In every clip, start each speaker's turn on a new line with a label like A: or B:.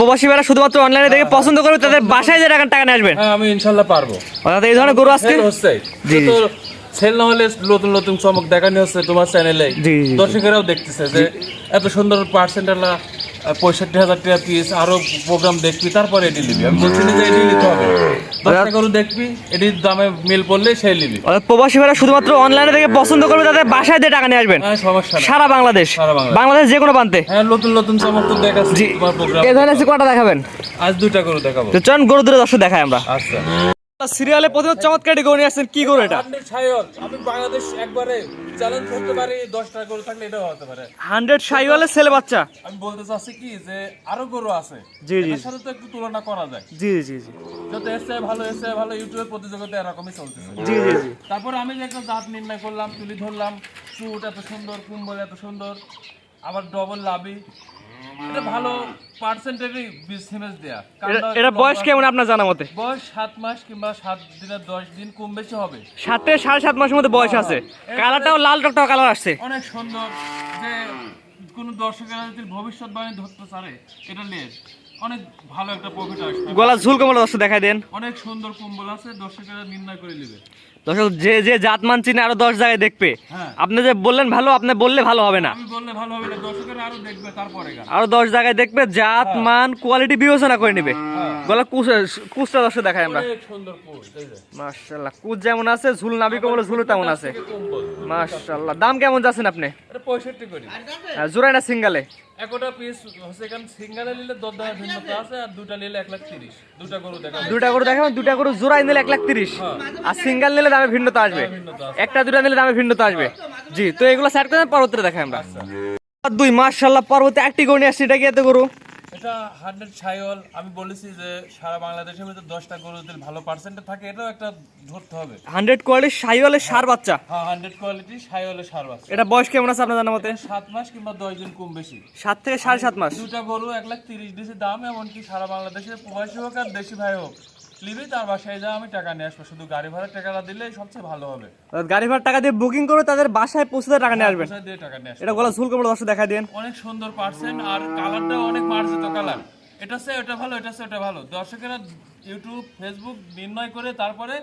A: প্রবাসী ভাইরা শুধুমাত্র অনলাইনে দেখে পছন্দ করবে তাদের বাসায় যে টাকা টাকা নিয়ে আসবেন।
B: হ্যাঁ আমি ইনশাল্লাহ পারব।
A: অর্থাৎ এই ধরনের গরু আজকে
B: হচ্ছে।
A: জি।
B: সেল না হলে নতুন নতুন চমক দেখানো হচ্ছে তোমার চ্যানেলে। দর্শকেরাও দেখতেছে যে এত সুন্দর পার্সেন্টালা পঁয়ষট্টি হাজার টাকা পিস আরও প্রোগ্রাম দেখবি তারপরে এটি দিবি আমি বলছি না যে হবে। দশটা গরু দেখবি এটির দামে মিল পড়লে সেই নিবি।
A: প্রবাসী ভাইরা শুধুমাত্র অনলাইনে পছন্দ করবে তাদের বাসায় দিয়ে টাকা নিয়ে আসবেন।
B: হ্যাঁ সমস্যা
A: সারা বাংলাদেশ।
B: বাংলাদেশ।
A: বাংলাদেশ যে কোনো প্রান্তে।
B: হ্যাঁ নতুন নতুন চমক দেখাচ্ছি তোমার
A: ধরনের কটা দেখাবেন?
B: আজ দুইটা গরু দেখাবো।
A: তো চলুন গরু দূরে দর্শক দেখাই আমরা।
B: আচ্ছা।
A: সিরিয়ালে প্রথমে চমৎকার গরু নিয়ে আসছেন কি গরু এটা?
B: আমি বাংলাদেশ একবারে চ্যালেঞ্জ করতে পারি দশটা গরু থাকলে এটাও হতে পারে।
A: ছেলে বাচ্চা?
B: আমি বলতে চাচ্ছি কি যে আরও গরু আছে।
A: জি, জি।
B: সাথে তো একটু তুলনা করা যায়।
A: জি জি জি।
B: যত এসে ভালো এসে ভালো ইউটিউবের প্রতিযোগিতা এরকমই চলতেছে।
A: জি জি জি।
B: তারপরে আমি যে একটা জাত নির্ণয় করলাম তুলি ধরলাম চুট এত সুন্দর কুম্বল এত সুন্দর আবার ডবল লাভি। এটা ভালো পার্সেন্টেরই বিজনেস দেয়া।
A: এটা- এটা বয়স কেমন আপনার জানা মতে?
B: বয়স সাত মাস কিংবা সাত দিনের দশ দিন কম বেশি হবে।
A: সাথে সাড়ে সাত মাসের মধ্যে বয়স আছে। কালারটাও লাল টকটক কালার আসছে।
B: অনেক সুন্দর। যে কোনো দর্শকেরা যদি ভবিষ্যৎবাণী ধরতে পারে এটা নিয়ে। অনেক ভালো একটা প্রফিট আসবে।
A: গলা ঝুল কম্বল দর্শক দেখাই দেন।
B: অনেক সুন্দর কম্বল আছে দর্শকেরা নির্ণয় করে নেবে।
A: দর্শক যে যে জাত মান চিনে আরও দশ জায়গায় দেখবে।
B: হ্যাঁ।
A: আপনি যে বললেন ভালো আপনি বললে ভালো হবে না।
B: বললে ভালো হবে না দর্শকেরা আরও দেখবে তারপরে
A: আরও দশ জায়গায় দেখবে জাত মান কোয়ালিটি বিবেচনা করে নিবে। গলা কুচ কুচটা দর্শক দেখাই আমরা।
B: কোচ
A: যেমন আছে ঝুল নাবি কমলা ঝুল তেমন আছে।
B: কম্বল
A: দাম কেমন যাচ্ছেন আপনি?
B: পঁয়ষট্টি করি।
A: জোড়ায় না সিঙ্গালে?
B: একটা পিস হচ্ছে এখানে সিঙ্গালে নিলে দর দামের ভিন্নতা আছে আর দুটা নিলে এক লাখ তিরিশ। দুটা গরু
A: দুটা দেখাবেন জোড়ায় নিলে এক লাখ তিরিশ। আর সিঙ্গেল নিলে দামে ভিন্নতা আসবে। একটা দুটা নিলে দামে ভিন্নতা আসবে। জি তো এগুলো সাইড করে পরবর্তীতে দেখাই আমরা। দুই মাশাল্লাহ পরবর্তী একটি গরু নিয়ে আসছি এটা কি এত গরু?
B: এটা হান্ড্রেড ছাইওয়াল আমি বলেছি যে সারা বাংলাদেশের ভিতরে দশটা গরু যদি ভালো পার্সেন্টে থাকে এটাও একটা ধরতে হবে।
A: হান্ড্রেড কোয়ালিটি সাইওয়ালের সার বাচ্চা?
B: হ্যাঁ হান্ড্রেড কোয়ালিটি ছাইওয়ালের সার বাচ্চা।
A: এটা বয়স কেমন আছে আপনার জানা মতে?
B: সাত মাস কিংবা দশ দিন কম বেশি।
A: সাত থেকে সাড়ে সাত মাস।
B: দুটা গরু এক লাখ তিরিশ দিয়েছে দাম এমনকি সারা বাংলাদেশের প্রবাসী হোক আর দেশি ভাই হোক। তার বাসায় যা আমি টাকা নিয়ে আসব। শুধু গাড়ি ভাড়া টাকাটা দিলে সবচেয়ে ভালো হবে।
A: গাড়ি ভাড়ার টাকা দিয়ে বুকিং করে তাদের বাসায় পৌঁছে টাকা নিয়ে আসবেন।
B: দিয়ে টাকা নিয়ে
A: এটা গলা ঝুল কমলা দর্শক দেখা দেন।
B: অনেক সুন্দর পার্সেন্ট আর কালারটা অনেক মার্জিত কালার এটা সে ওটা ভালো এটা সে এটা ভালো। দর্শকেরা ইউটিউব ফেসবুক নির্ণয় করে তারপরে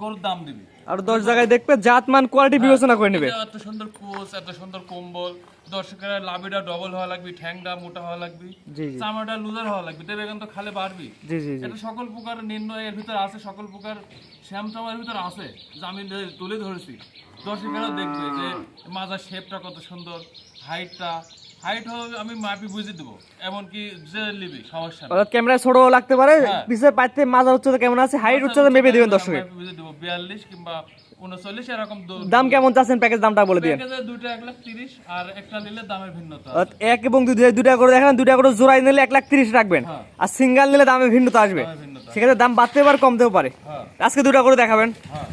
B: গরুর দাম দিবি।
A: আর দশ জায়গায় দেখবে জাত মান কোয়ালিটি বিবেচনা করে নেবে।
B: এত সুন্দর কোচ এত সুন্দর কম্বল। দর্শকেরা লাভিটা ডবল হওয়া লাগবে ঠ্যাংটা মোটা হওয়া লাগবে চামড়াটা লুজার হওয়া লাগবে। দেবে এখন তো খালে
A: জি
B: এটা সকল প্রকার নির্ণয় এর ভিতরে আছে সকল প্রকার শ্যামচামার ভিতরে আছে যা আমি তুলে ধরেছি। দর্শকেরা দেখবে যে মাজার শেপটা কত সুন্দর হাইটটা হাইট হবে আমি মাপি বুঝে দেবো। এমনকি যে নিবি সমস্যা
A: অর্থাৎ ক্যামেরায় ছোট লাগতে পারে পিছের পাইতে মাজার উচ্চতা কেমন আছে? হাইট উচ্চতা মেপে দিবেন দর্শকে
B: বুঝে দেবো বিয়াল্লিশ কিংবা উনচল্লিশ এরকম
A: দাম কেমন চাচ্ছেন? প্যাকেজ দামটা বলে দিন।
B: দুইটা এক লাখ তিরিশ আর একটা নিলে দামের ভিন্নতা
A: অর্থাৎ এক এবং দুইটা করে দেখেন দুইটা করে জোড়াই নিলে এক লাখ তিরিশ রাখবেন।
B: হ্যাঁ।
A: আর সিঙ্গেল নিলে দামে ভিন্নতা আসবে।
B: দামের
A: সেক্ষেত্রে দাম বাড়তে পারে কমতেও পারে।
B: হ্যাঁ।
A: আজকে দুটা করে দেখাবেন।
B: হ্যাঁ।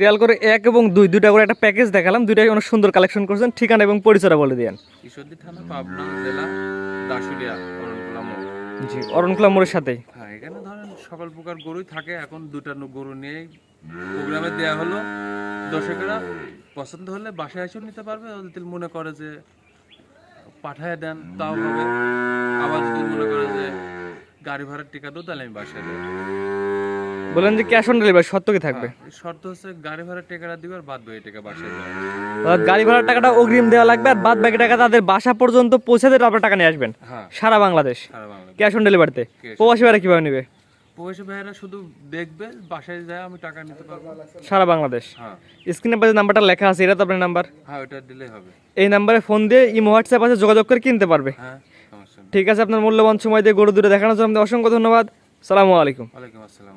A: সিরিয়াল করে এক এবং দুই দুইটা করে একটা প্যাকেজ দেখালাম দুইটাই অনেক সুন্দর কালেকশন করছেন ঠিকানা এবং পরিচয়টা বলে
B: ঈশ্বরদী থানা পাবনা জেলা অরণকুলা মোড়।
A: জি অরণকুলা মোড়ের সাথেই।
B: হ্যাঁ এখানে ধরেন সকল প্রকার গরুই থাকে এখন দুটা গরু নিয়েই প্রোগ্রামে দেওয়া হলো। দর্শকেরা পছন্দ হলে বাসায় এসেও নিতে পারবে যদি মনে করে যে পাঠায় দেন তাও হবে। আবার যদি মনে করে যে গাড়ি ভাড়ার টিকা দেবো তাহলে আমি বাসায় দেবো।
A: বলেন যে ক্যাশ অন ডেলিভারি সত্য কি থাকবে?
B: শর্ত হচ্ছে গাড়ি ভাড়ার টাকাটা দিবে আর বাদ বাকি টাকা বাসায়
A: গাড়ি ভাড়ার টাকাটা অগ্রিম দেওয়া লাগবে আর বাদ বাকি টাকা তাদের বাসা পর্যন্ত পৌঁছে দিয়ে তারপর টাকা নিয়ে আসবেন।
B: হ্যাঁ।
A: সারা বাংলাদেশ। ক্যাশ অন ডেলিভারিতে প্রবাসী ভাড়া কীভাবে নেবে?
B: প্রবাসী ভাইয়েরা শুধু দেখবে বাসায় যায় আমি টাকা নিতে পারব।
A: সারা বাংলাদেশ।
B: হ্যাঁ।
A: স্ক্রিনে পাশে নাম্বারটা লেখা আছে এটা তো আপনার নাম্বার।
B: হ্যাঁ ওটা দিলেই হবে।
A: এই নাম্বারে ফোন দিয়ে ইমো হোয়াটসঅ্যাপ আছে যোগাযোগ করে কিনতে পারবে।
B: হ্যাঁ
A: ঠিক আছে আপনার মূল্যবান সময় দিয়ে গরু দূরে দেখানোর জন্য অসংখ্য ধন্যবাদ। সালামু আলাইকুম।
B: ওয়ালাইকুম আসসালাম।